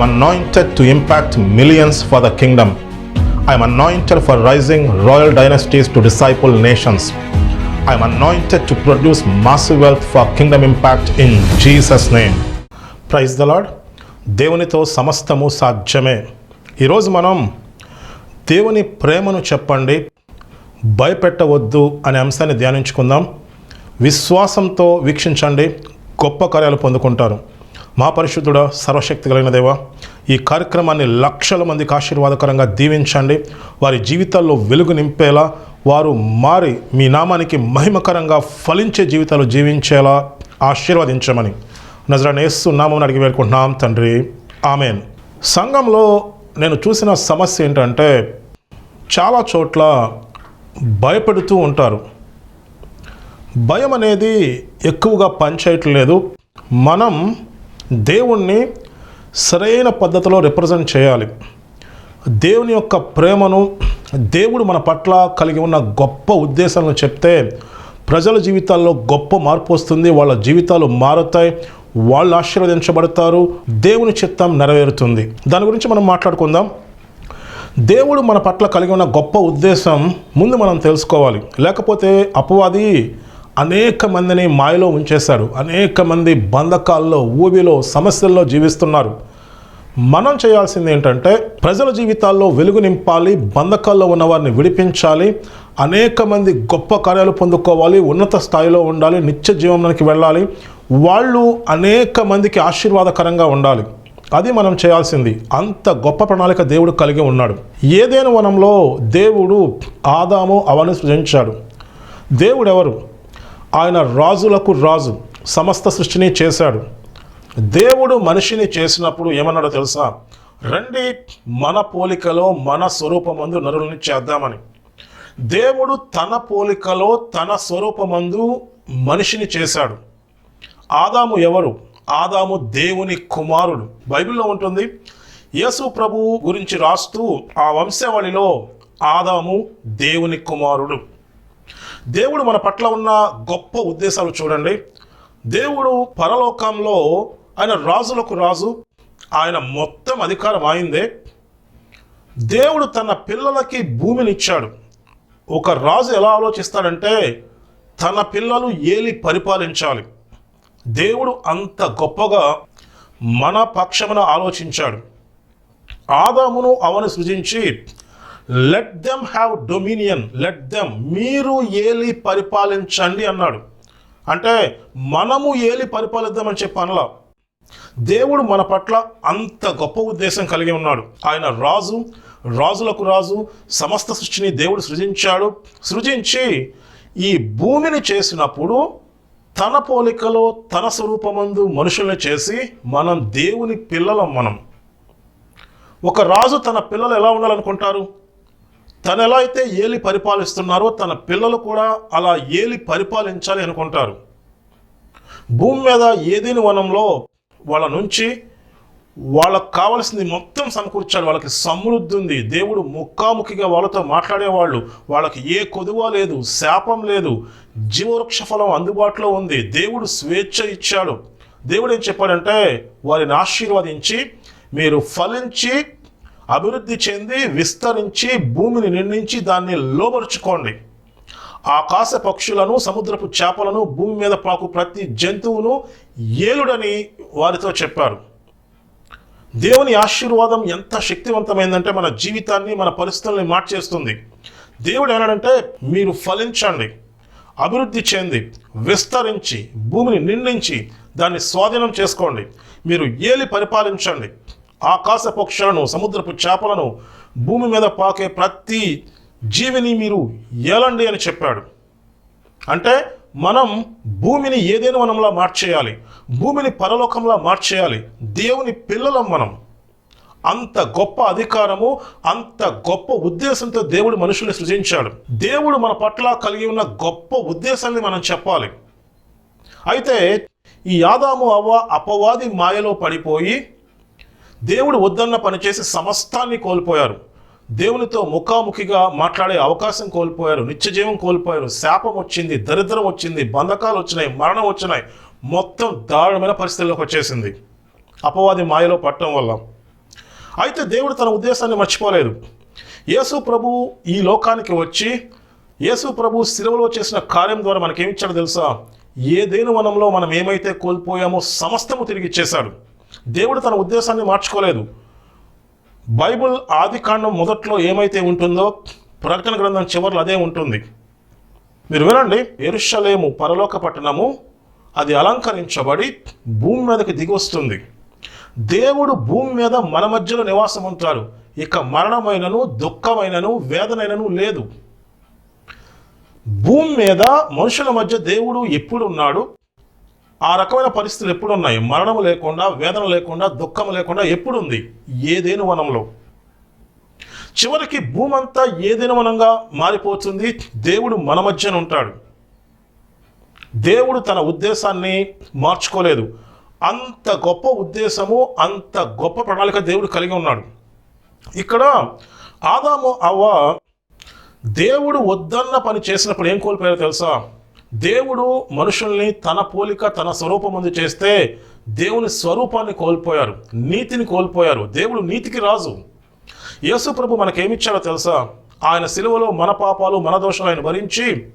I am anointed to impact millions for the kingdom. I am anointed for rising royal dynasties to disciple nations. I am anointed to produce massive wealth for kingdom impact in Jesus' name. Praise the Lord దేవునితో సమస్తము సాధ్యమే ఈరోజు మనం దేవుని ప్రేమను చెప్పండి భయపెట్టవద్దు అనే అంశాన్ని ధ్యానించుకుందాం విశ్వాసంతో వీక్షించండి గొప్ప కార్యాలు పొందుకుంటారు మా పరిశుద్ధుడ సర్వశక్తి కలిగిన దేవ ఈ కార్యక్రమాన్ని లక్షల మందికి ఆశీర్వాదకరంగా దీవించండి. వారి జీవితాల్లో వెలుగు నింపేలా వారు మారి మీ నామానికి మహిమకరంగా ఫలించే జీవితాలు జీవించేలా ఆశీర్వదించమని. నజరనేస్తు నామం అడిగి వేడుకుంటున్నాం తండ్రి. ఆమెన్. సంఘంలో నేను చూసిన సమస్య ఏంటంటే చాలా చోట్ల భయపడుతూ ఉంటారు. భయం అనేది ఎక్కువగా పనిచేయట్లేదు మనం దేవుణ్ణి సరైన పద్ధతిలో రిప్రజెంట్ చేయాలి. దేవుని యొక్క ప్రేమను దేవుడు మన పట్ల కలిగి ఉన్న గొప్ప ఉద్దేశాలను చెప్తే ప్రజల జీవితాల్లో గొప్ప మార్పు వస్తుంది వాళ్ళ జీవితాలు మారుతాయి వాళ్ళు ఆశీర్వదించబడతారు దేవుని చిత్తం నెరవేరుతుంది. దాని గురించి మనం మాట్లాడుకుందాం. దేవుడు మన పట్ల కలిగి ఉన్న గొప్ప ఉద్దేశం ముందు మనం తెలుసుకోవాలి. లేకపోతే అపవాది అనేక మందిని మాయలో ఉంచేశాడు. అనేక మంది బంధకాల్లో ఊబిలో సమస్యల్లో జీవిస్తున్నారు. మనం చేయాల్సింది ఏంటంటే ప్రజల జీవితాల్లో వెలుగు నింపాలి బంధకాల్లో ఉన్న వారిని విడిపించాలి అనేక మంది గొప్ప కార్యాలు పొందుకోవాలి ఉన్నత స్థాయిలో ఉండాలి నిత్య జీవనానికి వెళ్ళాలి వాళ్ళు అనేక మందికి ఆశీర్వాదకరంగా ఉండాలి. అది మనం చేయాల్సింది. అంత గొప్ప ప్రణాళిక దేవుడు కలిగి ఉన్నాడు. ఏదైనా వనంలో దేవుడు ఆదాము అవని సృజించాడు. దేవుడు ఎవరు ఆయన రాజులకు రాజు సమస్త సృష్టిని చేశాడు. దేవుడు మనిషిని చేసినప్పుడు ఏమన్నాడో తెలుసా? రండి మన పోలికలో మన స్వరూపమందు నరులని చేద్దామని. దేవుడు తన పోలికలో తన స్వరూపమందు మనిషిని చేశాడు. ఆదాము ఎవరు? ఆదాము దేవుని కుమారుడు. బైబిల్లో ఉంటుంది యేసు ప్రభువు గురించి రాస్తూ ఆ వంశావళిలో ఆదాము దేవుని కుమారుడు. దేవుడు మన పట్ల ఉన్న గొప్ప ఉద్దేశాలు చూడండి. దేవుడు పరలోకంలో ఆయన రాజులకు రాజు ఆయన మొత్తం అధికారం ఆయిందే దేవుడు తన పిల్లలకి భూమిని ఇచ్చాడు ఒక రాజు ఎలా ఆలోచిస్తాడంటే తన పిల్లలు ఏలి పరిపాలించాలి. దేవుడు అంత గొప్పగా మన పక్షమున ఆలోచించాడు. ఆదామును అవను సృజించి let them have dominion let them మీరు ఏలి పరిపాలించండి అన్నాడు. అంటే మనము ఏలి పరిపాలిద్దామని చెప్పి అనలా. దేవుడు మన పట్ల అంత గొప్ప ఉద్దేశం కలిగి ఉన్నాడు. ఆయన రాజు రాజులకు రాజు సమస్త సృష్టిని దేవుడు సృజించాడు. సృజించి ఈ భూమిని చేసినప్పుడు తన పోలికలో తన స్వరూపమందు మనుషుల్ని చేసి మనం దేవుని పిల్లలం మనం. ఒక రాజు తన పిల్లలు ఎలా ఉండాలనుకుంటారు? తను ఎలా అయితే ఏలి పరిపాలిస్తున్నారో తన పిల్లలు కూడా అలా ఏలి పరిపాలించాలి అనుకుంటారు. భూమి మీద ఏదేని వనంలో వాళ్ళ నుంచి వాళ్ళకు కావాల్సింది మొత్తం సమకూర్చాడు వాళ్ళకి సమృద్ధి ఉంది దేవుడు ముఖాముఖిగా వాళ్ళతో మాట్లాడేవాళ్ళు. వాళ్ళకి ఏ కొదువ లేదు శాపం లేదు. జీవవృక్ష ఫలం అందుబాటులో ఉంది. దేవుడు స్వేచ్ఛ ఇచ్చాడు. దేవుడు ఏం చెప్పాడంటే వారిని ఆశీర్వదించి మీరు ఫలించి అభివృద్ధి చెంది విస్తరించి భూమిని నిర్ణయించి దాన్ని లోబరుచుకోండి. ఆకాశ పక్షులను సముద్రపు చేపలను భూమి మీద పాకు ప్రతి జంతువును ఏలుడని వారితో చెప్పారు. దేవుని ఆశీర్వాదం ఎంత శక్తివంతమైందంటే మన జీవితాన్ని మన పరిస్థితుల్ని మార్చేస్తుంది. దేవుడు ఏమన్నాడంటే మీరు ఫలించండి. అభివృద్ధి చెంది విస్తరించి భూమిని నిర్ణయించి దాన్ని స్వాధీనం చేసుకోండి. మీరు ఏలి పరిపాలించండి. ఆకాశ పక్షులను సముద్రపు చేపలను భూమి మీద పాకే ప్రతి జీవిని మీరు ఏలండి అని చెప్పాడు. అంటే మనం భూమిని ఏదైనా మనంలా మార్చేయాలి. భూమిని పరలోకంలా మార్చేయాలి. దేవుని పిల్లలం మనం. అంత గొప్ప అధికారము అంత గొప్ప ఉద్దేశంతో దేవుడు మనుషుల్ని సృజించాడు. దేవుడు మన పట్ల కలిగి ఉన్న గొప్ప ఉద్దేశాన్ని మనం చెప్పాలి. అయితే ఈ యాదాము అవ్వ అపవాది మాయలో పడిపోయి దేవుడు వద్దన్న పనిచేసి సమస్తాన్ని కోల్పోయారు. దేవునితో ముఖాముఖిగా మాట్లాడే అవకాశం కోల్పోయారు. నిత్యజీవం కోల్పోయారు. శాపం వచ్చింది దరిద్రం వచ్చింది బంధకాలు వచ్చినాయి మరణం వచ్చినాయి. మొత్తం దారుణమైన పరిస్థితుల్లోకి వచ్చేసింది. అపవాది మాయలో పట్టడం వల్ల. అయితే దేవుడు తన ఉద్దేశాన్ని మర్చిపోలేదు. యేసు ప్రభు ఈ లోకానికి వచ్చి యేసు ప్రభు శిలువలో చేసిన కార్యం ద్వారా మనకేమిచ్చాడో తెలుసా? ఏదేను వనంలో మనం ఏమైతే కోల్పోయామో సమస్తము తిరిగి ఇచ్చేశాడు. దేవుడు తన ఉద్దేశాన్ని మార్చుకోలేదు. బైబుల్ ఆది కాండం మొదట్లో ఏమైతే ఉంటుందో ప్రకటన గ్రంథం చివరిలో అదే ఉంటుంది. మీరు వినండి ఎరుషలేము పరలోక పట్టణము అది అలంకరించబడి భూమి మీదకి దిగి వస్తుంది. దేవుడు భూమి మీద మన మధ్యలో నివాసం ఉంటారు ఇక మరణమైనను దుఃఖమైనను వేదనైనను లేదు. భూమి మీద మనుషుల మధ్య దేవుడు ఎప్పుడు ఉన్నాడు? ఆ రకమైన పరిస్థితులు ఎప్పుడు ఉన్నాయి మరణం లేకుండా వేదన లేకుండా దుఃఖం లేకుండా ఎప్పుడు ఉంది ఏదేను వనంలో చివరికి భూమి అంతా ఏదైనా వనంగా మారిపోతుంది? దేవుడు మన మధ్యన ఉంటాడు. దేవుడు తన ఉద్దేశాన్ని మార్చుకోలేదు. అంత గొప్ప ఉద్దేశము అంత గొప్ప ప్రణాళిక దేవుడు కలిగి ఉన్నాడు. ఇక్కడ ఆదాము అవ్వ దేవుడు వద్దన్న పని చేసినప్పుడు ఏం కోల్పోయారో తెలుసా? దేవుడు మనుషుల్ని తన పోలిక తన స్వరూపమందు చేస్తే దేవుని స్వరూపాన్ని కోల్పోయారు నీతిని కోల్పోయారు. దేవుడు నీతికి రాజు. యేసు ప్రభు మనకేమిచ్చారో తెలుసా? ఆయన సిలువలో మన పాపాలు మన దోషాలు ఆయన భరించి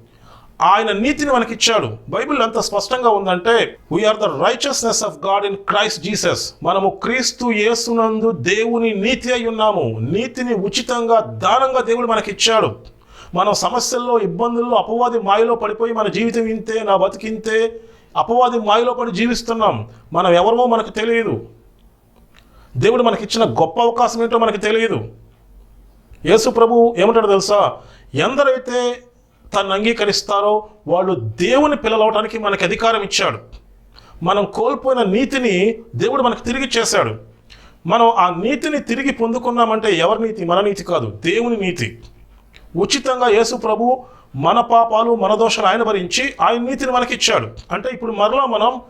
ఆయన నీతిని మనకిచ్చాడు. బైబిల్ ఎంత స్పష్టంగా ఉందంటే we are the righteousness of God in Christ Jesus మనము క్రీస్తు యేసునందు దేవుని నీతి అయి ఉన్నాము. నీతిని ఉచితంగా దానంగా దేవుడు మనకిచ్చాడు. మనం సమస్యల్లో ఇబ్బందుల్లో అపవాది మాయలో పడిపోయి మన జీవితం ఇంతే నా బతికింతే అపవాది మాయలో పడి జీవిస్తున్నాం. మనం ఎవరో మనకు తెలియదు. దేవుడు మనకిచ్చిన గొప్ప అవకాశం ఏంటో మనకు తెలియదు. యేసు ప్రభు ఏమంటాడు తెలుసా? ఎందరైతే తను అంగీకరిస్తారో వాళ్ళు దేవుని పిల్లలవటానికి మనకి అధికారం ఇచ్చాడు. మనం కోల్పోయిన నీతిని దేవుడు మనకు తిరిగి చేశాడు. మనం ఆ నీతిని తిరిగి పొందుకున్నామంటే ఎవరి నీతి? మన నీతి కాదు. దేవుని నీతి. ఉచితంగా యేసు ప్రభు మన పాపాలు మన దోషాలు ఆయన భరించి ఆయన నీతిని మనకిచ్చాడు. అంటే ఇప్పుడు మరలా మనం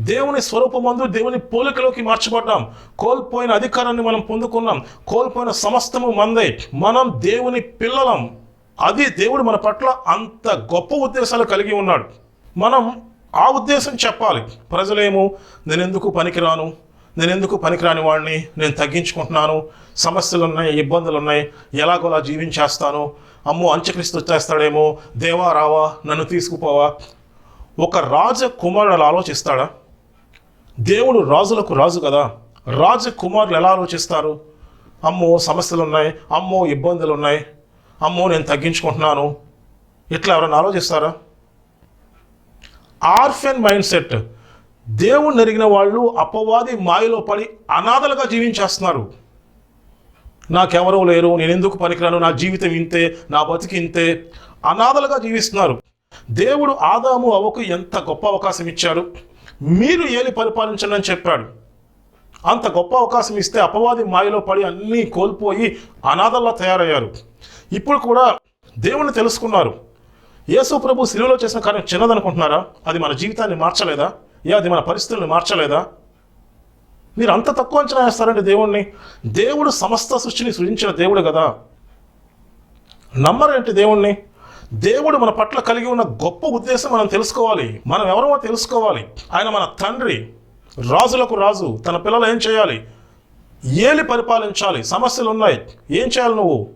దేవుని స్వరూపమందు దేవుని పోలికలోకి మార్చబడ్డాం. కోల్పోయిన అధికారాన్ని మనం పొందుకున్నాం. కోల్పోయిన సమస్తము మందే. మనం దేవుని పిల్లలం. అది దేవుడు మన పట్ల అంత గొప్ప ఉద్దేశాలు కలిగి ఉన్నాడు. మనం ఆ ఉద్దేశం చెప్పాలి. ప్రజలేమో నేను ఎందుకు పనికిరాను? నేను ఎందుకు పనికిరాని వాడిని నేను తగ్గించుకుంటున్నాను. సమస్యలు ఉన్నాయి ఇబ్బందులు ఉన్నాయి ఎలాగోలా జీవించేస్తాను. అమ్మో అంత్యక్రీస్తు వచ్చేస్తాడేమో దేవా రావా నన్ను తీసుకుపోవా. ఒక రాజకుమారుడు అలా ఆలోచిస్తాడా? దేవుడు రాజులకు రాజు కదా. రాజకుమారులు ఎలా ఆలోచిస్తారు? అమ్మో సమస్యలు ఉన్నాయి. అమ్మో ఇబ్బందులు ఉన్నాయి. అమ్మో నేను తగ్గించుకుంటున్నాను. ఇట్లా ఎవరైనా ఆలోచిస్తారా? Orphan mindset. దేవుణ్ణి ఎరిగిన వాళ్ళు అపవాది మాయలో పడి అనాథలుగా జీవించేస్తున్నారు. నాకెవరూ లేరు నేను ఎందుకు పనికిరాను? నా జీవితం ఇంతే నా బతికి ఇంతే. అనాథలుగా జీవిస్తున్నారు. దేవుడు ఆదాము అవకు ఎంత గొప్ప అవకాశం ఇచ్చారు మీరు ఏలి పరిపాలించండి అని చెప్పాడు. అంత గొప్ప అవకాశం ఇస్తే అపవాది మాయలో పడి అన్నీ కోల్పోయి అనాథల్లా తయారయ్యారు. ఇప్పుడు కూడా దేవుణ్ణి తెలుసుకున్నారు. యేసు ప్రభు సిలువలో చేసిన కార్యం చిన్నదనుకుంటున్నారా? అది మన జీవితాన్ని మార్చలేదా? ఏ అది మన పరిస్థితుల్ని మార్చలేదా? మీరు అంత తక్కువ అంచనా వేస్తారండి దేవుణ్ణి. దేవుడు సమస్త సృష్టిని సృజించిన దేవుడు కదా. నమ్మరేంటి దేవుణ్ణి? దేవుడు మన పట్ల కలిగి ఉన్న గొప్ప ఉద్దేశం మనం తెలుసుకోవాలి. మనం ఎవరో తెలుసుకోవాలి. ఆయన మన తండ్రి. రాజులకు రాజు. తన పిల్లలు ఏం చేయాలి? ఏలి పరిపాలించాలి. సమస్యలు ఉన్నాయి ఏం చేయాలి నువ్వు?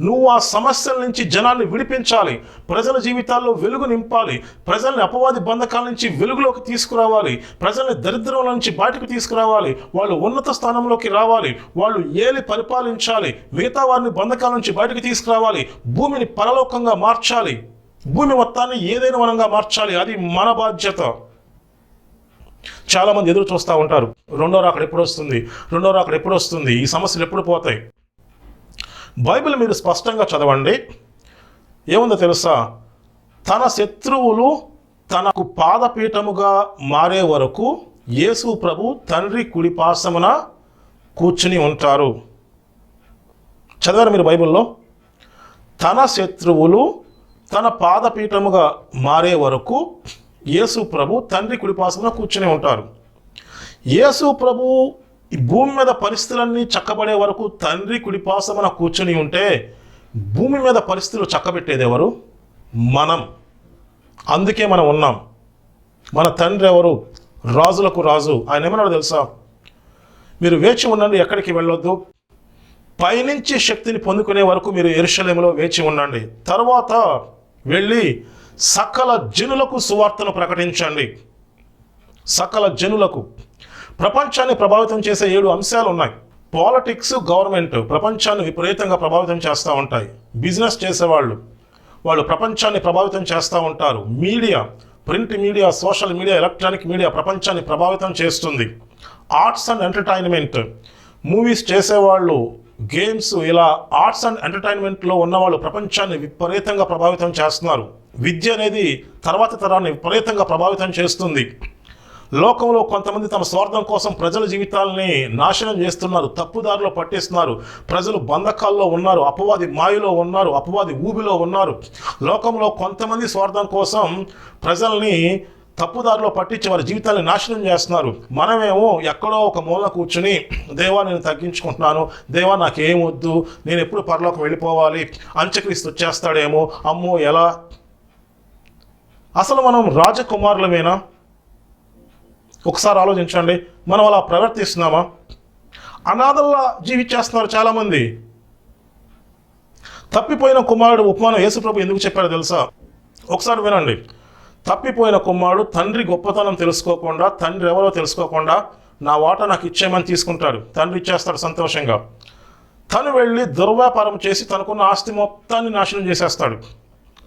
నువ్వు ఆ సమస్యల నుంచి జనాన్ని విడిపించాలి. ప్రజల జీవితాల్లో వెలుగు నింపాలి. ప్రజల్ని అపవాది బంధకాల నుంచి వెలుగులోకి తీసుకురావాలి. ప్రజల్ని దరిద్రం నుంచి బయటకు తీసుకురావాలి. వాళ్ళు ఉన్నత స్థానంలోకి రావాలి. వాళ్ళు ఏలి పరిపాలించాలి. మిగతా వారిని బంధకాల నుంచి బయటకు తీసుకురావాలి. భూమిని పరలోకంగా మార్చాలి. భూమి మొత్తాన్ని ఏదైనా వనంగా మార్చాలి. అది మన బాధ్యత. చాలామంది ఎదురు చూస్తూ ఉంటారు. రెండో రాకడ ఎప్పుడు వస్తుంది? రెండో రాకడ ఎప్పుడు వస్తుంది? ఈ సమస్యలు ఎప్పుడు పోతాయి? బైబిల్ మీరు స్పష్టంగా చదవండి. ఏముందో తెలుసా? తన శత్రువులు తనకు పాదపీఠముగా మారే వరకు యేసు ప్రభు తండ్రి కుడిపాసమున కూర్చుని ఉంటారు. చదవరు మీరు బైబిల్లో? తన శత్రువులు తన పాదపీఠముగా మారే వరకు యేసు ప్రభు తండ్రి కుడిపాసమున కూర్చుని ఉంటారు. యేసు ప్రభు ఈ భూమి మీద పరిస్థితులన్నీ చక్కబడే వరకు తండ్రి కుడిపాసమన కూర్చొని ఉంటే భూమి మీద పరిస్థితులు చక్కబెట్టేది ఎవరు? మనం. అందుకే మనం ఉన్నాం. మన తండ్రి ఎవరు? రాజులకు రాజు. ఆయన ఏమన్నాడు తెలుసా? మీరు వేచి ఉండండి ఎక్కడికి వెళ్ళొద్దు. పైనుంచి శక్తిని పొందుకునే వరకు మీరు ఎరుషలేములో వేచి ఉండండి. తర్వాత వెళ్ళి సకల జనులకు సువార్తను ప్రకటించండి. సకల జనులకు. ప్రపంచాన్ని ప్రభావితం చేసే ఏడు అంశాలు ఉన్నాయి. పాలిటిక్స్ గవర్నమెంట్ ప్రపంచాన్ని విపరీతంగా ప్రభావితం చేస్తూ ఉంటాయి. బిజినెస్ చేసేవాళ్ళు వాళ్ళు ప్రపంచాన్ని ప్రభావితం చేస్తూ ఉంటారు. Media print media social media electronic media ప్రపంచాన్ని ప్రభావితం చేస్తుంది. ఆర్ట్స్ అండ్ ఎంటర్టైన్మెంట్ మూవీస్ చేసేవాళ్ళు గేమ్స్ ఇలా ఆర్ట్స్ అండ్ ఎంటర్టైన్మెంట్లో ఉన్నవాళ్ళు ప్రపంచాన్ని విపరీతంగా ప్రభావితం చేస్తున్నారు. విద్య అనేది తర్వాత తరాన్ని విపరీతంగా ప్రభావితం చేస్తుంది. లోకంలో కొంతమంది తమ స్వార్థం కోసం ప్రజల జీవితాలని నాశనం చేస్తున్నారు తప్పుదారిలో పట్టిస్తున్నారు ప్రజలు బంధకాల్లో ఉన్నారు అపవాది మాయలో ఉన్నారు అపవాది ఊబిలో ఉన్నారు. లోకంలో కొంతమంది స్వార్థం కోసం ప్రజల్ని తప్పుదారిలో పట్టించి వారి జీవితాన్ని నాశనం చేస్తున్నారు. మనమేమో ఎక్కడో ఒక మూల కూర్చుని దేవా నేను తగ్గించుకుంటున్నాను దేవా నాకేం వద్దు నేను ఎప్పుడు పరలోకి వెళ్ళిపోవాలి అంత్యక్రీస్తు వచ్చేస్తాడేమో అమ్మో ఎలా? అసలు మనం రాజకుమారులమేనా? ఒకసారి ఆలోచించండి. మనం అలా ప్రవర్తిస్తున్నామా? అనాథల్లా జీవించేస్తున్నారు చాలామంది. తప్పిపోయిన కుమారుడు ఉపమానం యేసుప్రభు ఎందుకు చెప్పారో తెలుసా? ఒకసారి వినండి. తప్పిపోయిన కుమారుడు తండ్రి గొప్పతనం తెలుసుకోకుండా తండ్రి ఎవరో తెలుసుకోకుండా నా వాట నాకు ఇచ్చేయమని తీసుకుంటాడు. తండ్రి ఇచ్చేస్తాడు సంతోషంగా. తను వెళ్ళి దుర్వ్యాపారం చేసి తనకున్న ఆస్తి మొత్తాన్ని నాశనం చేసేస్తాడు.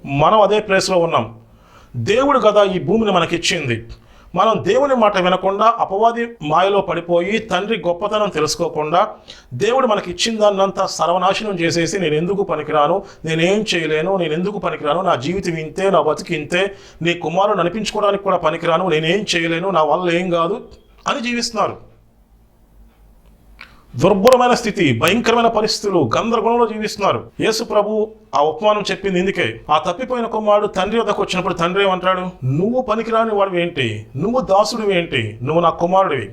మనం అదే ప్లేస్లో ఉన్నాం. దేవుడు కదా ఈ భూమిని మనకిచ్చింది. మనం దేవుని మాట వినకుండా అపవాది మాయలో పడిపోయి తండ్రి గొప్పతనం తెలుసుకోకుండా దేవుడు మనకి ఇచ్చిన దాన్నంతా సర్వనాశనం చేసేసి నేను ఎందుకు పనికిరాను? నేనేం చేయలేను? నేను ఎందుకు పనికిరాను? నా జీవితం ఇంతే నా బతికి ఇంతే నీ కుమారుడు నడిపించుకోవడానికి కూడా పనికిరాను నేనేం చేయలేను నా వల్ల ఏం కాదు అని జీవిస్తున్నారు. దుర్భరమైన స్థితి భయంకరమైన పరిస్థితులు గందరగోళంలో జీవిస్తున్నారు. యేసు ప్రభు ఆ ఉపమానం చెప్పింది ఇందుకే. ఆ తప్పిపోయిన కుమారుడు తండ్రి వద్దకు వచ్చినప్పుడు తండ్రి ఏమంటాడు? నువ్వు పనికిరాని వాడు ఏంటి? నువ్వు దాసుడు ఏంటి? నువ్వు నా కుమారుడివి.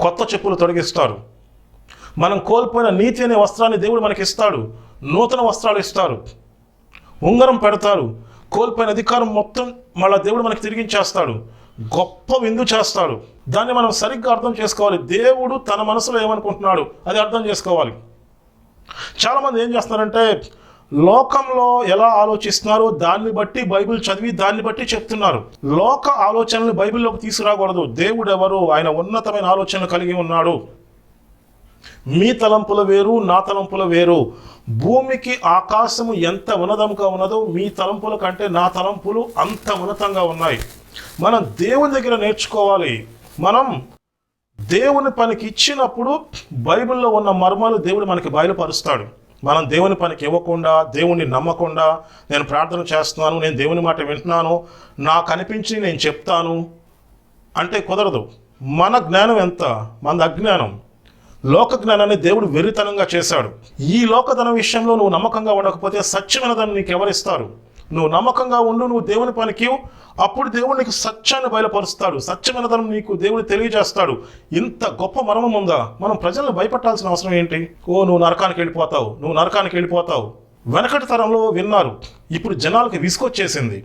కొత్త చెప్పులు తొలగిస్తారు. మనం కోల్పోయిన నీతి అనే వస్త్రాన్ని దేవుడు మనకి ఇస్తాడు నూతన వస్త్రాలు ఇస్తారు. ఉంగరం పెడతారు. కోల్పోయిన అధికారం మొత్తం మళ్ళా దేవుడు మనకి తిరిగించేస్తాడు గొప్ప విందు చేస్తాడు. దాన్ని మనం సరిగ్గా అర్థం చేసుకోవాలి. దేవుడు తన మనసులో ఏమనుకుంటున్నాడు? అది అర్థం చేసుకోవాలి. చాలామంది ఏం చేస్తున్నారంటే లోకంలో ఎలా ఆలోచిస్తున్నారో దాన్ని బట్టి బైబిల్ చదివి దాన్ని బట్టి చెప్తున్నారు. లోక ఆలోచనలు బైబిల్లోకి తీసుకురాకూడదు. దేవుడు ఎవరు ఆయన ఉన్నతమైన ఆలోచనలు కలిగి ఉన్నాడు. మీ తలంపుల వేరు నా తలంపుల వేరు. భూమికి ఆకాశము ఎంత ఉన్నతంగా ఉన్నదో మీ తలంపుల కంటే నా తలంపులు అంత ఉన్నతంగా ఉన్నాయి. మనం దేవుని దగ్గర నేర్చుకోవాలి. మనం దేవుని పనికి ఇచ్చినప్పుడు బైబిల్లో ఉన్న మర్మాలు దేవుడు మనకి బయలుపరుస్తాడు. మనం దేవుని పనికి ఇవ్వకుండా దేవుణ్ణి నమ్మకుండా నేను ప్రార్థన చేస్తున్నాను నేను దేవుని మాట వింటున్నాను నాకు అనిపించి నేను చెప్తాను అంటే కుదరదు. మన జ్ఞానం ఎంత? మన అజ్ఞానం. లోక జ్ఞానాన్ని దేవుడు వెర్రితనంగా చేశాడు. ఈ లోకధనం విషయంలో నువ్వు నమ్మకంగా ఉండకపోతే సత్యమైన దాన్ని నీకు ఎవరిస్తారు నువ్వు నమ్మకంగా ఉండు నువ్వు దేవుని పనికి అప్పుడు దేవుడు నీకు సత్యాన్ని బయలుపరుస్తాడు. సత్యమైనదనం నీకు దేవుడు తెలియజేస్తాడు. ఇంత గొప్ప మర్మం ఉందా? మనం ప్రజలను భయపట్టాల్సిన అవసరం ఏంటి? ఓ నువ్వు నరకానికి వెళ్ళిపోతావు. నువ్వు నరకానికి వెళ్ళిపోతావు. వెనకటి తరంలో విన్నారు. ఇప్పుడు జనాలకి విసుకొచ్చేసింది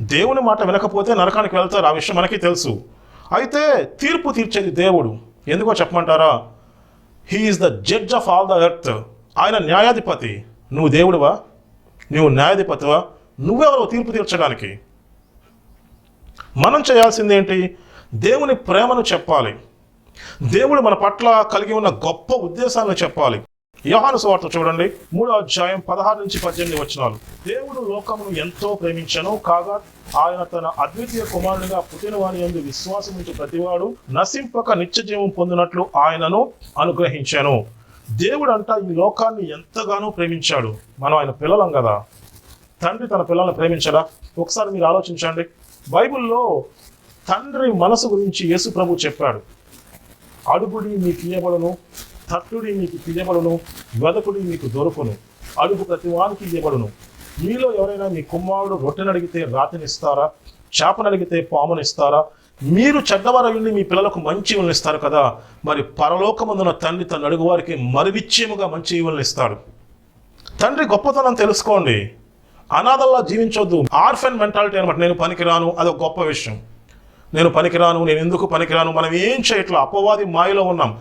దేవుని మాట వినకపోతే నరకానికి వెళ్తారు. ఆ విషయం మనకి తెలుసు. అయితే తీర్పు తీర్చేది దేవుడు. ఎందుకో చెప్పమంటారా? He is the judge of all the earth ఆయన న్యాయాధిపతి. నువ్వు దేవుడువా? నువ్వు న్యాయాధిపతివా? నువ్వెవరో తీర్పు తీర్చడానికి. మనం చేయాల్సింది ఏంటి దేవుని ప్రేమను చెప్పాలి. దేవుడు మన పట్ల కలిగి ఉన్న గొప్ప ఉద్దేశాలను చెప్పాలి. యోహాను సువార్త చూడండి. మూడో అధ్యాయం పదహారు నుంచి పద్దెనిమిది వచ్చినాలు దేవుడు లోకమును ఎంతో ప్రేమించను కాగా ఆయన తన అద్వితీయ కుమారునిగా పుట్టిన వారి యందు విశ్వాసం ప్రతివాడు నశింపక నిత్య జీవం పొందినట్లు ఆయనను అనుగ్రహించాను. దేవుడు అంట ఈ లోకాన్ని ఎంతగానో ప్రేమించాడు. మనం ఆయన పిల్లలం కదా. తండ్రి తన పిల్లల్ని ప్రేమించడా? ఒకసారి మీరు ఆలోచించండి. బైబిల్లో తండ్రి మనసు గురించి యేసు ప్రభు చెప్పాడు. అడుగుడి మీకు ఇయ్యబడును తట్టుడి మీకు తీయబడును వెదకుడి మీకు దొరుకును. అడుగు ప్రతి వానికి ఇయ్యబడును. మీలో ఎవరైనా మీ కుమారుడు రొట్టెనడిగితే రాతినిస్తారా చేపనడిగితే పామునిస్తారా మీరు చెడ్డవారయుండి మీ పిల్లలకు మంచి ఈవులను ఇస్తారు కదా మరి పరలోకమందున తండ్రి తన అడుగు వారికి మరివిచ్చేముగా మంచి ఈవులను ఇస్తాడు తండ్రి గొప్పతనం తెలుసుకోండి. అనాథల్లా జీవించొద్దు. ఆర్ఫెన్ మెంటాలిటీ అనమాట నేను పనికిరాను అదొక గొప్ప విషయం. నేను పనికిరాను నేను ఎందుకు పనికిరాను? మనం ఏం చేయట్లా? అపవాది మాయలో ఉన్నాం.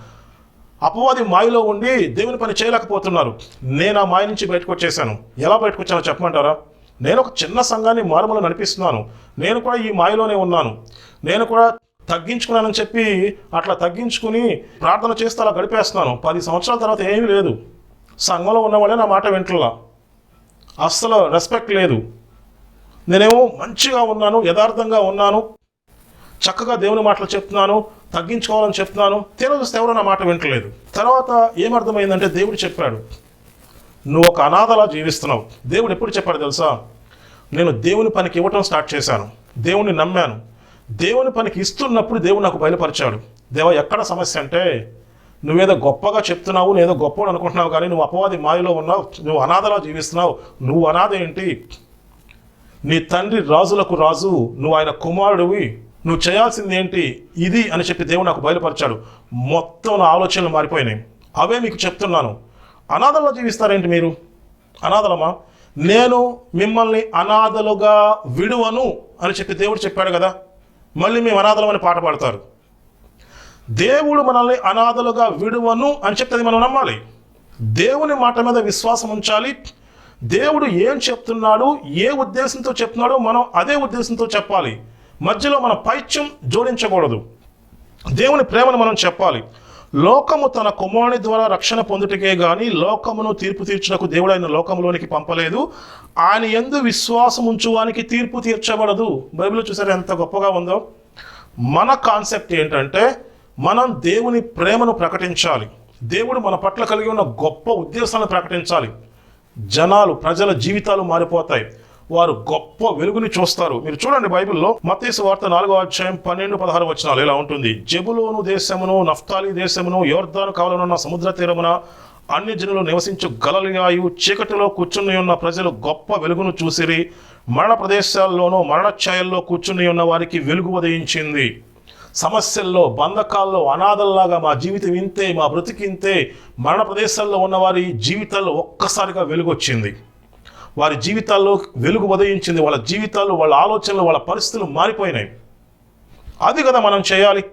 అపవాది మాయలో ఉండి దేవుని పని చేయలేకపోతున్నారు. నేను ఆ మాయ నుంచి బయటకు వచ్చేసాను. ఎలా బయటకు వచ్చానో చెప్పమంటారా? నేను ఒక చిన్న సంఘాన్ని మారుమూల నడిపిస్తున్నాను. నేను కూడా ఈ మాయలోనే ఉన్నాను. నేను కూడా తగ్గించుకున్నానని చెప్పి అట్లా తగ్గించుకుని ప్రార్థన చేస్తే అలా గడిపేస్తున్నాను. పది సంవత్సరాల తర్వాత ఏమీ లేదు. సంఘంలో ఉన్న వాళ్ళే నా మాట వింటున్నా. అస్సలు రెస్పెక్ట్ లేదు. నేనేమో మంచిగా ఉన్నాను యథార్థంగా ఉన్నాను చక్కగా దేవుని మాటలు చెప్తున్నాను తగ్గించుకోవాలని చెప్తున్నాను. తీరా చూస్తే నా మాట వింటలేదు. తర్వాత ఏమర్థమైందంటే దేవుడు చెప్పాడు. నువ్వు ఒక అనాథలా జీవిస్తున్నావు. దేవుడు ఎప్పుడు చెప్పాడు తెలుసా? నేను దేవుని పనికి ఇవ్వటం స్టార్ట్ చేశాను. దేవుని నమ్మాను. దేవుని పనికి ఇస్తున్నప్పుడు దేవుడు నాకు బయలుపరిచాడు. దేవ ఎక్కడ సమస్య అంటే నువ్వేదో గొప్పగా చెప్తున్నావు నేదో గొప్ప అనుకుంటున్నావు కానీ నువ్వు అపవాది మాయలో ఉన్నావు నువ్వు అనాథలా జీవిస్తున్నావు. నువ్వు అనాథ ఏంటి? నీ తండ్రి రాజులకు రాజు నువ్వు ఆయన కుమారుడివి. నువ్వు చేయాల్సింది ఏంటి? ఇది అని చెప్పి దేవుడు నాకు బయలుపరిచాడు. మొత్తం నా ఆలోచనలు మారిపోయినాయి. అవే మీకు చెప్తున్నాను. అనాథలో జీవిస్తారేంటి మీరు? అనాథలమా? నేను మిమ్మల్ని అనాథలుగా విడువను అని చెప్పి దేవుడు చెప్పాడు కదా. మళ్ళీ మేము అనాథలం అని పాట పాడతారు. దేవుడు మనల్ని అనాథలుగా విడువను అని చెప్తే అది మనం నమ్మాలి. దేవుని మాట మీద విశ్వాసం ఉంచాలి. దేవుడు ఏం చెప్తున్నాడు ఏ ఉద్దేశంతో చెప్తున్నాడో మనం అదే ఉద్దేశంతో చెప్పాలి. మధ్యలో మన పైత్యం జోడించకూడదు. దేవుని ప్రేమను మనం చెప్పాలి. లోకము తన కుమారుని ద్వారా రక్షణ పొందుటకే గాని లోకమును తీర్పు తీర్చుటకు దేవుడు ఆయన లోకంలోనికి పంపలేదు. ఆయన ఎందు విశ్వాసం ఉంచువానికి తీర్పు తీర్చబడదు. బైబిల్ చూసారు ఎంత గొప్పగా ఉందో? మన కాన్సెప్ట్ ఏంటంటే మనం దేవుని ప్రేమను ప్రకటించాలి. దేవుడు మన పట్ల కలిగి ఉన్న గొప్ప ఉద్దేశాలను ప్రకటించాలి. జనాలు ప్రజల జీవితాలు మారిపోతాయి. వారు గొప్ప వెలుగుని చూస్తారు. మీరు చూడండి బైబిల్లో మతేసు వార్త నాలుగో అధ్యాయం పన్నెండు పదహారు వచనాలు ఇలా ఉంటుంది? జబులోను దేశమును నఫ్తాలి దేశమును యోర్ధాను కావాలనున్న సముద్ర తీరమున అన్ని జనులు నివసించు గలలియాయు చీకటిలో కూర్చుని ఉన్న ప్రజలు గొప్ప వెలుగును చూసిరి. మరణ ప్రదేశాల్లోనూ మరణ ఛాయల్లో కూర్చుని ఉన్న వారికి వెలుగు ఉదయించింది. సమస్యల్లో బంధకాల్లో అనాథల్లాగా మా జీవితం ఇంతే మా బ్రతికింతే మరణ ప్రదేశాల్లో ఉన్నవారి జీవితాల్లో ఒక్కసారిగా వెలుగొచ్చింది. వారి జీవితాల్లో వెలుగు ఉదయించింది వాళ్ళ జీవితాల్లో వాళ్ళ ఆలోచనలు వాళ్ళ పరిస్థితులు మారిపోయినాయి. అది కదా మనం చేయాలి.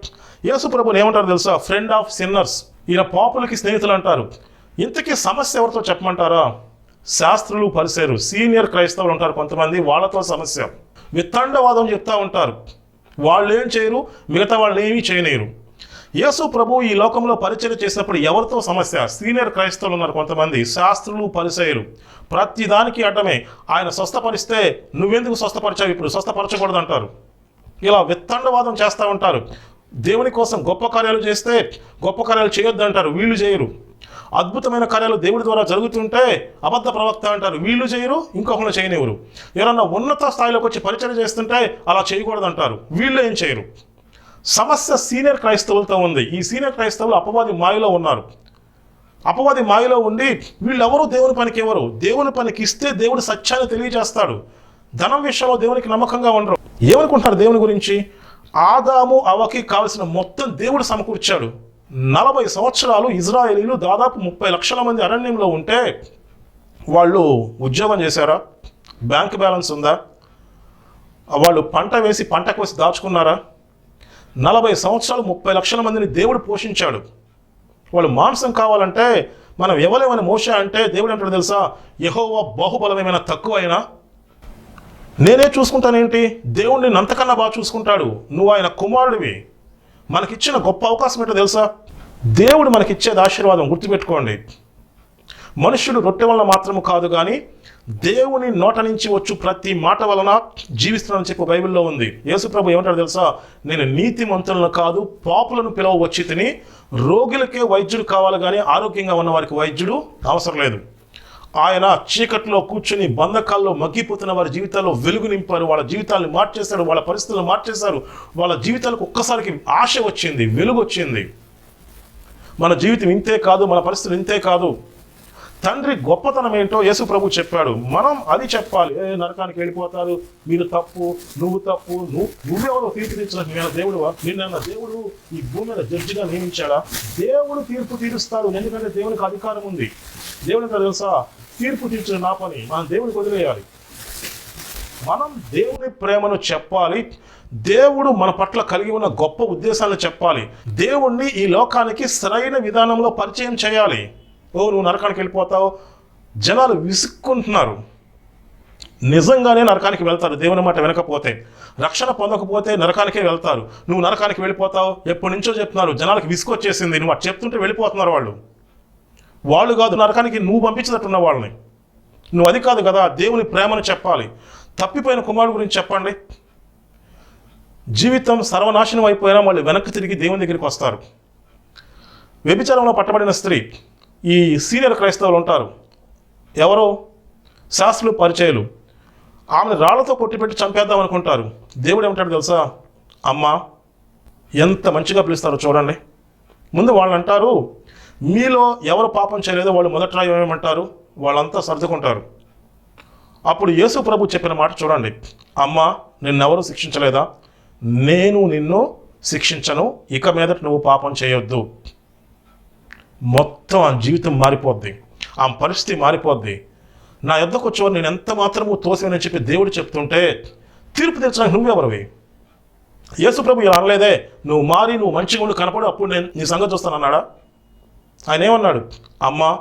యేసు ప్రభుని ఏమంటారు తెలుసా? ఫ్రెండ్ ఆఫ్ సిన్నర్స్ ఈయన పాపులకి స్నేహితులు అంటారు. ఇంతకీ సమస్య ఎవరితో చెప్పమంటారా? శాస్త్రులు పరిసేరు సీనియర్ క్రైస్తవులు ఉంటారు కొంతమంది వాళ్ళతో సమస్య. విత్తండవాదం చెప్తా ఉంటారు. వాళ్ళు ఏం చేయరు మిగతా వాళ్ళు ఏమీ చేయలేరు. యేసు ప్రభు ఈ లోకంలో పరిచయం చేసినప్పుడు ఎవరితో సమస్య? సీనియర్ క్రైస్తవులు ఉన్నారు కొంతమంది శాస్త్రులు పరిచయలు. ప్రతిదానికి అడ్డమే. ఆయన స్వస్థపరిస్తే నువ్వెందుకు స్వస్థపరిచావు ఇప్పుడు? స్వస్థపరచకూడదు అంటారు. ఇలా విత్తండవాదం చేస్తూ ఉంటారు. దేవుని కోసం గొప్ప కార్యాలు చేస్తే గొప్ప కార్యాలు చేయొద్దు అంటారు. వీళ్ళు చేయరు. అద్భుతమైన కార్యాలు దేవుడి ద్వారా జరుగుతుంటే అబద్ధ ప్రవక్త అంటారు. వీళ్ళు చేయరు ఇంకొకరు చేయనివ్వరు. ఎవరన్నా ఉన్నత స్థాయిలోకి వచ్చి పరిచయం చేస్తుంటే అలా చేయకూడదు అంటారు. వీళ్ళు ఏం చేయరు? సమస్య సీనియర్ క్రైస్తవులతో ఉంది. ఈ సీనియర్ క్రైస్తవులు అపవాది మాయలో ఉన్నారు. అపవాది మాయలో ఉండి వీళ్ళెవరూ దేవుని పనికి ఎవరు? దేవుని పనికి ఇస్తే దేవుడు సత్యాన్ని తెలియజేస్తాడు. ధనం విషయంలో దేవునికి నమ్మకంగా ఉండరు. ఏమనుకుంటున్నారు దేవుని గురించి? ఆదాము అవకి కావలసిన మొత్తం దేవుడు సమకూర్చాడు. నలభై సంవత్సరాలు ఇజ్రాయేలీలు దాదాపు ముప్పై లక్షల మంది అరణ్యంలో ఉంటే వాళ్ళు ఉద్యోగం చేశారా? బ్యాంక్ బ్యాలెన్స్ ఉందా? వాళ్ళు పంట వేసి పంట కోసి దాచుకున్నారా? నలభై సంవత్సరాలు ముప్పై లక్షల మందిని దేవుడు పోషించాడు. వాళ్ళు మాంసం కావాలంటే మనం ఎవలేమని మోస అంటే దేవుడు అంటాడు తెలుసా? యహోవా బాహుబలమేమైనా తక్కువైనా నేనే చూసుకుంటానేంటి? దేవుడిని నిన్ను అంతకన్నా బాగా చూసుకుంటాడు. నువ్వు ఆయన కుమారుడివి. మనకిచ్చిన గొప్ప అవకాశం ఏంటో తెలుసా? దేవుడు మనకిచ్చేది ఆశీర్వాదం గుర్తుపెట్టుకోండి. మనుషులు రొట్టె వలన మాత్రము కాదు కానీ దేవుని నోట నుంచి వచ్చు ప్రతి మాట వలన జీవిస్తున్నానని చెప్పి బైబిల్లో ఉంది. యేసుప్రభు ఏమంటాడు తెలుసా? నేను నీతి మంత్రులను కాదు పాపులను పిలవ వచ్చి తిని రోగులకే వైద్యుడు కావాలి కానీ ఆరోగ్యంగా ఉన్న వారికి వైద్యుడు అవసరం లేదు. ఆయన చీకట్లో కూర్చుని బంధకాల్లో మగ్గిపోతున్న వారి జీవితాల్లో వెలుగు నింపారు వాళ్ళ జీవితాలను మార్చేశారు వాళ్ళ పరిస్థితులను మార్చేశారు వాళ్ళ జీవితాలకు ఒక్కసారికి ఆశ వచ్చింది వెలుగు వచ్చింది మన జీవితం ఇంతే కాదు మన పరిస్థితులు ఇంతే కాదు. తండ్రి గొప్పతనం ఏంటో యేసు ప్రభు చెప్పాడు. మనం అది చెప్పాలి. ఏ నరకానికి వెళ్ళిపోతారు. మీరు తప్పు నువ్వు తప్పు నువ్వు నువ్వెవరో తీర్పు తీర్చిన నేను దేవుడు నిన్న దేవుడు ఈ భూమి మీద జడ్జిగా నియమించాడా? దేవుడు తీర్పు తీరుస్తాడు. ఎందుకంటే దేవునికి అధికారం ఉంది. దేవుడికి తెలుసా? తీర్పు తీర్చిన నా పని. మనం దేవుడికి వదిలేయాలి. మనం దేవుని ప్రేమను చెప్పాలి. దేవుడు మన పట్ల కలిగి ఉన్న గొప్ప ఉద్దేశాలను చెప్పాలి. దేవుణ్ణి ఈ లోకానికి సరైన విధానంలో పరిచయం చేయాలి. ఓ నువ్వు నరకానికి వెళ్ళిపోతావు. జనాలు విసుక్కుంటున్నారు. నిజంగానే నరకానికి వెళ్తారు. దేవుని మాట వినకపోతే రక్షణ పొందకపోతే నరకానికే వెళ్తారు. నువ్వు నరకానికి వెళ్ళిపోతావు. ఎప్పటి నుంచో చెప్తున్నారు. జనాలకు విసుకొచ్చేసింది నువ్వు అటు చెప్తుంటే వెళ్ళిపోతున్నారు వాళ్ళు. వాళ్ళు కాదు నరకానికి నువ్వు పంపించినట్టున్న వాళ్ళని. నువ్వు అది కాదు కదా దేవుని ప్రేమను చెప్పాలి. తప్పిపోయిన కుమారుడు గురించి చెప్పండి. జీవితం సర్వనాశనం అయిపోయినా వాళ్ళు వెనక్కి తిరిగి దేవుని దగ్గరికి వస్తారు. వ్యభిచారంలో పట్టబడిన స్త్రీ ఈ సీనియర్ క్రైస్తవులు ఉంటారు. ఎవరో? శాస్త్రులు పరిచయలు. ఆమెను రాళ్ళతో కొట్టిపెట్టి చంపేద్దాం అనుకుంటారు. దేవుడు ఏమంటాడు తెలుసా? అమ్మ ఎంత మంచిగా పిలుస్తారో చూడండి. ముందు వాళ్ళు అంటారు మీలో ఎవరు పాపం చేయలేదో వాళ్ళు మొదట ఏమేమంటారు వాళ్ళంతా సర్దుకుంటారు. అప్పుడు యేసు ప్రభు చెప్పిన మాట చూడండి. అమ్మ నిన్నెవరు శిక్షించలేదా? నేను నిన్ను శిక్షించను. ఇక మీదట నువ్వు పాపం చేయొద్దు. మొత్తం ఆ జీవితం మారిపోద్ది. ఆ పరిస్థితి మారిపోద్ది. నా యొద్దకు వచ్చేవారు నేను ఎంత మాత్రము తోసానని చెప్పి దేవుడు చెప్తుంటే తీర్పు తెచ్చడానికి నువ్వెవరివి? యేసు ప్రభు ఇలా అనలేదే నువ్వు మారి నువ్వు మంచిగా ఉండి కనపడు అప్పుడు నేను నీ సంగతి చూస్తాను అన్నాడా? ఆయన ఏమన్నాడు? అమ్మా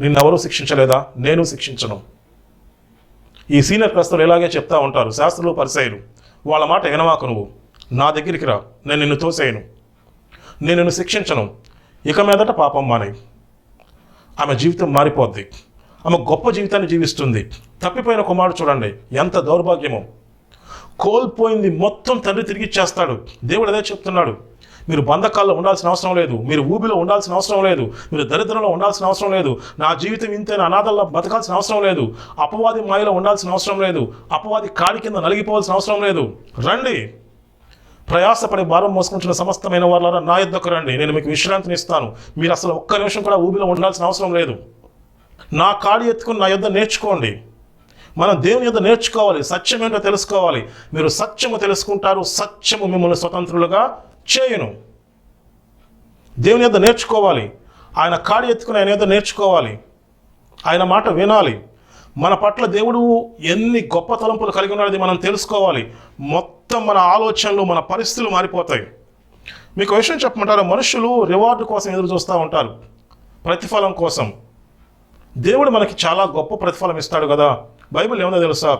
నిన్నెవరూ శిక్షించలేదా? నేను శిక్షించను. ఈ సీనియర్ క్రస్తులు ఇలాగే చెప్తా ఉంటారు శాస్త్రులు పరిచయులు వాళ్ళ మాట వినమాకు నువ్వు. నా దగ్గరికి రా. నేను నిన్ను తోసేయను. నేను నిన్ను శిక్షించను. ఇక మీదట పాపం మానే. ఆమె జీవితం మారిపోద్ది. ఆమె గొప్ప జీవితాన్ని జీవిస్తుంది. తప్పిపోయిన కుమారుడు చూడండి ఎంత దౌర్భాగ్యమో. కోల్పోయింది మొత్తం తండ్రి తిరిగి ఇచ్చేస్తాడు. దేవుడు అదే చెప్తున్నాడు. మీరు బంధకాల్లో ఉండాల్సిన అవసరం లేదు. మీరు ఊబిలో ఉండాల్సిన అవసరం లేదు. మీరు దరిద్రంలో ఉండాల్సిన అవసరం లేదు. నా జీవితం ఇంతైన నా అనాథల్లో బతకాల్సిన అవసరం లేదు. అపవాది మాయలో ఉండాల్సిన అవసరం లేదు. అపవాది కాడి కింద నలిగిపోవాల్సిన అవసరం లేదు. రండి. ప్రయాసపడి భారం మోసుకుంటున్న సమస్తమైన వాళ్ళ నా యుద్ధకు రండి. నేను మీకు విశ్రాంతిని ఇస్తాను. మీరు అసలు ఒక్క నిమిషం కూడా ఊబిలో ఉండాల్సిన అవసరం లేదు. నా కాడి ఎత్తుకుని నా యుద్ధం నేర్చుకోండి. మనం దేవుని యుద్ధ నేర్చుకోవాలి. సత్యం ఏంటో తెలుసుకోవాలి. మీరు సత్యము తెలుసుకుంటారు. సత్యము మిమ్మల్ని స్వతంత్రులుగా చేయును. దేవుని యుద్ధ నేర్చుకోవాలి. ఆయన కాడి ఎత్తుకుని ఆయన యొద్ద నేర్చుకోవాలి. ఆయన మాట వినాలి. మన పట్ల దేవుడు ఎన్ని గొప్ప తలంపులు కలిగి ఉన్నది మనం తెలుసుకోవాలి. మొత్తం మన ఆలోచనలు మన పరిస్థితులు మారిపోతాయి. మీకు విషయం చెప్పమంటారా? మనుషులు రివార్డు కోసం ఎదురు చూస్తూ ఉంటారు. ప్రతిఫలం కోసం. దేవుడు మనకి చాలా గొప్ప ప్రతిఫలం ఇస్తాడు కదా. బైబిల్ ఏమన్నా తెలుసా?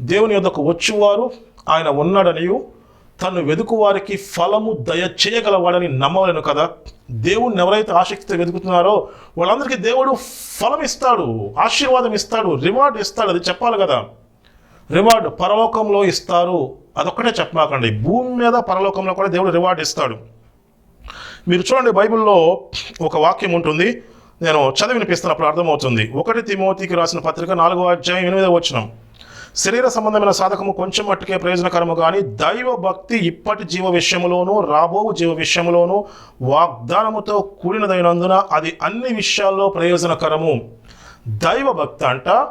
దేవుని యొద్దకు వచ్చువారు ఆయన ఉన్నాడనియు తను వెదుకు వారికి ఫలము దయ చేయగలవాడని నమ్మలేను కదా. దేవుణ్ణి ఎవరైతే ఆసక్తితో వెతుకుతున్నారో వాళ్ళందరికీ దేవుడు ఫలం ఇస్తాడు ఆశీర్వాదం ఇస్తాడు రివార్డ్ ఇస్తాడు అది చెప్పాలి కదా. రివార్డ్ పరలోకంలో ఇస్తారు అదొక్కటే చెప్పమాకండి. భూమి మీద పరలోకంలో కూడా దేవుడు రివార్డ్ ఇస్తాడు. మీరు చూడండి బైబిల్లో ఒక వాక్యం ఉంటుంది. నేను చదివి వినిపిస్తున్నప్పుడు అర్థమవుతుంది. ఒకటి తిమోతికి రాసిన పత్రిక నాలుగో అధ్యాయం ఎనిమిదో వచ్చినాం శరీర సంబంధమైన సాధకము కొంచెం మట్టుకే ప్రయోజనకరము కానీ దైవ భక్తి ఇప్పటి జీవ విషయంలోనూ రాబో జీవ విషయంలోనూ వాగ్దానముతో కూడినదైనందున అది అన్ని విషయాల్లో ప్రయోజనకరము. దైవ భక్తి అంట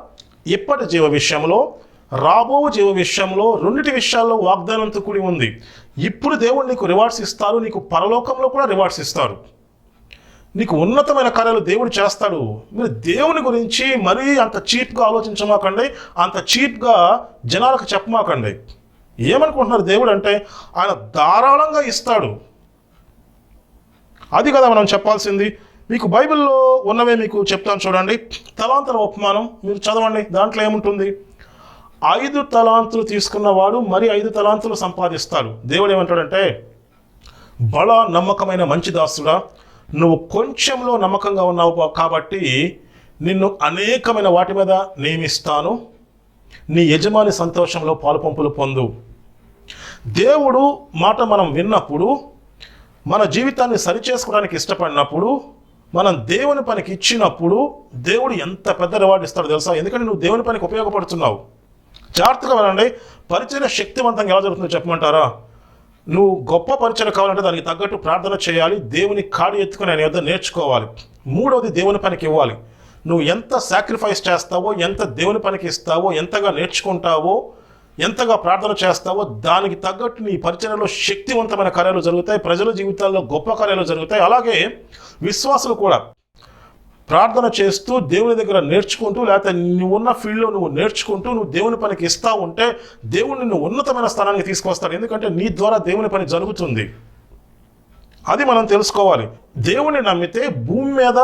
ఇప్పటి జీవ విషయంలో రాబో జీవ విషయంలో రెండింటి విషయాల్లో వాగ్దానంతో కూడి ఉంది. ఇప్పుడు దేవుడు నీకు రివార్డ్స్ ఇస్తారు నీకు పరలోకంలో కూడా రివార్డ్స్ ఇస్తారు. నీకు ఉన్నతమైన కార్యాలు దేవుడు చేస్తాడు. మీరు దేవుని గురించి మరీ అంత చీప్గా ఆలోచించమాకండి. అంత చీప్గా జనాలకు చెప్పమాకండి. ఏమనుకుంటున్నారు దేవుడు అంటే ఆయన ధారాళంగా ఇస్తాడు. అది కదా మనం చెప్పాల్సింది. మీకు బైబిల్లో ఉన్నవే మీకు చెప్తాను చూడండి. తలాంతర ఉపమానం మీరు చదవండి. దాంట్లో ఏముంటుంది? ఐదు తలాంతులు తీసుకున్నవాడు మరి ఐదు తలాంతులు సంపాదిస్తాడు. దేవుడు ఏమంటాడంటే బల నమ్మకమైన మంచి దాసుడా నువ్వు కొంచెంలో నమ్మకంగా ఉన్నావు కాబట్టి నిన్ను అనేకమైన వాటి మీద నియమిస్తాను. నీ యజమాని సంతోషంలో పాలుపంపులు పొందు. దేవుడు మాట మనం విన్నప్పుడు మన జీవితాన్ని సరిచేసుకోవడానికి ఇష్టపడినప్పుడు మనం దేవుని పనికి ఇచ్చినప్పుడు దేవుడు ఎంత పెద్ద రివార్డు ఇస్తాడో తెలుసా? ఎందుకంటే నువ్వు దేవుని పనికి ఉపయోగపడుతున్నావు. జాగ్రత్తగా వినండి. పరిచయ శక్తివంతంగా ఎలా జరుగుతుందో చెప్పమంటారా? నువ్వు గొప్ప పరిచయం కావాలంటే దానికి తగ్గట్టు ప్రార్థన చేయాలి దేవుని కాడి ఎత్తుకుని ఆయన యొద్ద నేర్చుకోవాలి. మూడవది దేవుని పనికి ఇవ్వాలి. నువ్వు ఎంత సాక్రిఫైస్ చేస్తావో ఎంత దేవుని పనికి ఇస్తావో ఎంతగా నేర్చుకుంటావో ఎంతగా ప్రార్థన చేస్తావో దానికి తగ్గట్టు నీ పరిచయంలో శక్తివంతమైన కార్యాలు జరుగుతాయి ప్రజల జీవితాల్లో గొప్ప కార్యాలు జరుగుతాయి. అలాగే విశ్వాసులు కూడా ప్రార్థన చేస్తూ దేవుని దగ్గర నేర్చుకుంటూ లేకపోతే నువ్వు ఉన్న ఫీల్డ్లో నువ్వు నేర్చుకుంటూ నువ్వు దేవుని పనికి ఇస్తా ఉంటే దేవుడు నిన్ను ఉన్నతమైన స్థానానికి తీసుకొస్తాడు. ఎందుకంటే నీ ద్వారా దేవుని పని జరుగుతుంది. అది మనం తెలుసుకోవాలి. దేవుని నమ్మితే భూమి మీద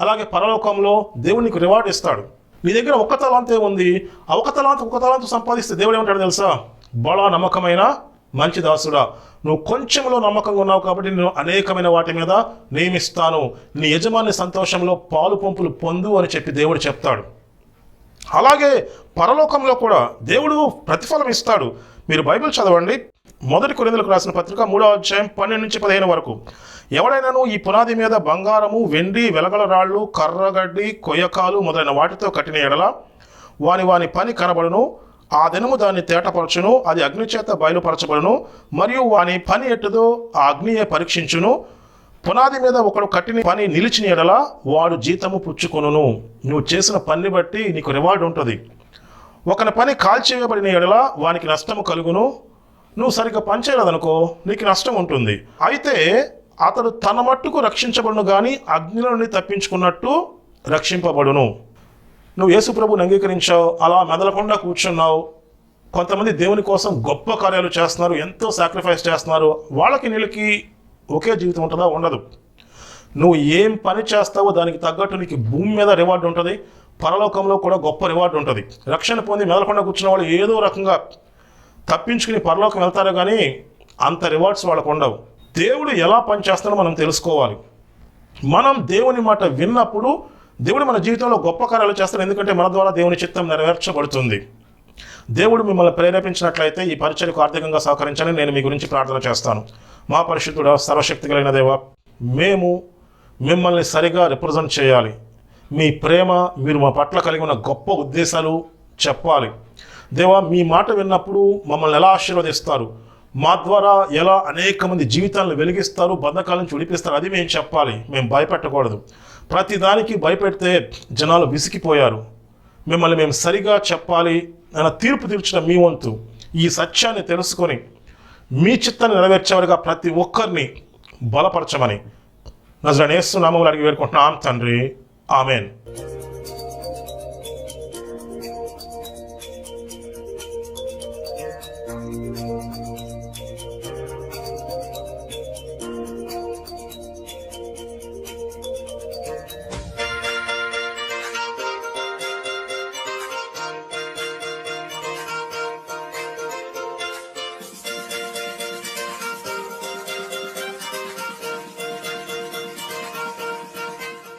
అలాగే పరలోకంలో దేవుడు నీకు రివార్డ్ ఇస్తాడు. నీ దగ్గర ఒక్క తలాంతే ఉంది. ఆ ఒక తలాంత ఒక తలాంత సంపాదిస్తే దేవుడు ఏమంటాడు తెలుసా? బలా నమ్మకమైన మంచి దాసుడా. నువ్వు కొంచెంలో నమ్మకంగా ఉన్నావు కాబట్టి నేను అనేకమైన వాటి మీద నియమిస్తాను. నీ యజమాని సంతోషంలో పాలు పంపులు పొందు అని చెప్పి దేవుడు చెప్తాడు. అలాగే పరలోకంలో కూడా దేవుడు ప్రతిఫలం ఇస్తాడు. మీరు బైబిల్ చదవండి. మొదటి కొరిందులకు రాసిన పత్రిక మూడో అధ్యాయం పన్నెండు నుంచి పదిహేను వరకు. ఎవడైనాను ఈ పునాది మీద బంగారము వెండి వెలగల రాళ్ళు కర్రగడ్డి కొయ్యకాలు మొదలైన వాటితో కట్టిన ఎడల వాని వాని పని కనబడును. ఆ దినము దాన్ని తేటపరచును అది అగ్నిచేత బయలుపరచబడును మరియు వాని పని ఎట్టుదో ఆ అగ్నియే పరీక్షించును. పునాది మీద ఒకడు కట్టిన పని నిలిచిన ఎడల వాడు జీతము పుచ్చుకొనును. నువ్వు చేసిన పనిని బట్టి నీకు రివార్డు ఉంటుంది. ఒకని పని కాల్చివేయబడిన ఎడల వానికి నష్టము కలుగును. నువ్వు సరిగ్గా పనిచేయలేదనుకో నీకు నష్టం ఉంటుంది. అయితే అతడు తన మట్టుకు రక్షించబడును కానీ అగ్నిలో నుండి తప్పించుకున్నట్టు రక్షింపబడును. నువ్వు యేసు ప్రభుని అంగీకరించావు అలా మెదలకుండా కూర్చున్నావు. కొంతమంది దేవుని కోసం గొప్ప కార్యాలు చేస్తున్నారు ఎంతో సాక్రిఫైస్ చేస్తున్నారు. వాళ్ళకి నీళ్ళకి ఒకే జీవితం ఉంటుందా? ఉండదు. నువ్వు ఏం పని చేస్తావో దానికి తగ్గట్టు నీకు భూమి మీద రివార్డు ఉంటుంది పరలోకంలో కూడా గొప్ప రివార్డు ఉంటుంది. రక్షణ పొంది మెదలకుండా కూర్చున్న వాళ్ళు ఏదో రకంగా తప్పించుకుని పరలోకం వెళ్తారు కానీ అంత రివార్డ్స్ వాళ్ళకు ఉండవు. దేవుడు ఎలా పనిచేస్తాడో మనం తెలుసుకోవాలి. మనం దేవుని మాట విన్నప్పుడు దేవుడు మన జీవితంలో గొప్ప కార్యాలు చేస్తాడు. ఎందుకంటే మన ద్వారా దేవుని చిత్తం నెరవేర్చబడుతుంది. దేవుడు మిమ్మల్ని ప్రేరేపించినట్లయితే ఈ పరిచయకు ఆర్థికంగా సహకరించాలని నేను మీ గురించి ప్రార్థన చేస్తాను. మా పరిశుద్ధుడ సర్వశక్తి కలిగిన దేవ మేము మిమ్మల్ని సరిగా రిప్రజెంట్ చేయాలి. మీ ప్రేమ మీరు మా పట్ల కలిగి ఉన్న గొప్ప ఉద్దేశాలు చెప్పాలి. దేవా మీ మాట విన్నప్పుడు మమ్మల్ని ఎలా ఆశీర్వదిస్తారు? మా ద్వారా ఎలా అనేక మంది జీవితాలను వెలిగిస్తారు? బంధకాల నుంచి విడిపిస్తారు? అది మేము చెప్పాలి. మేము భయపెట్టకూడదు. ప్రతిదానికి భయపెడితే జనాలు విసిగిపోయారు. మిమ్మల్ని మేము సరిగా చెప్పాలి అన్న తీర్పు తీర్చిన మీ వంతు ఈ సత్యాన్ని తెలుసుకొని మీ చిత్తాన్ని నెరవేర్చేవారిగా ప్రతి ఒక్కరిని బలపరచమని. నజరనేస్తున్నామని అడిగి వేడుకుంటున్నాం తండ్రి. ఆమెన్.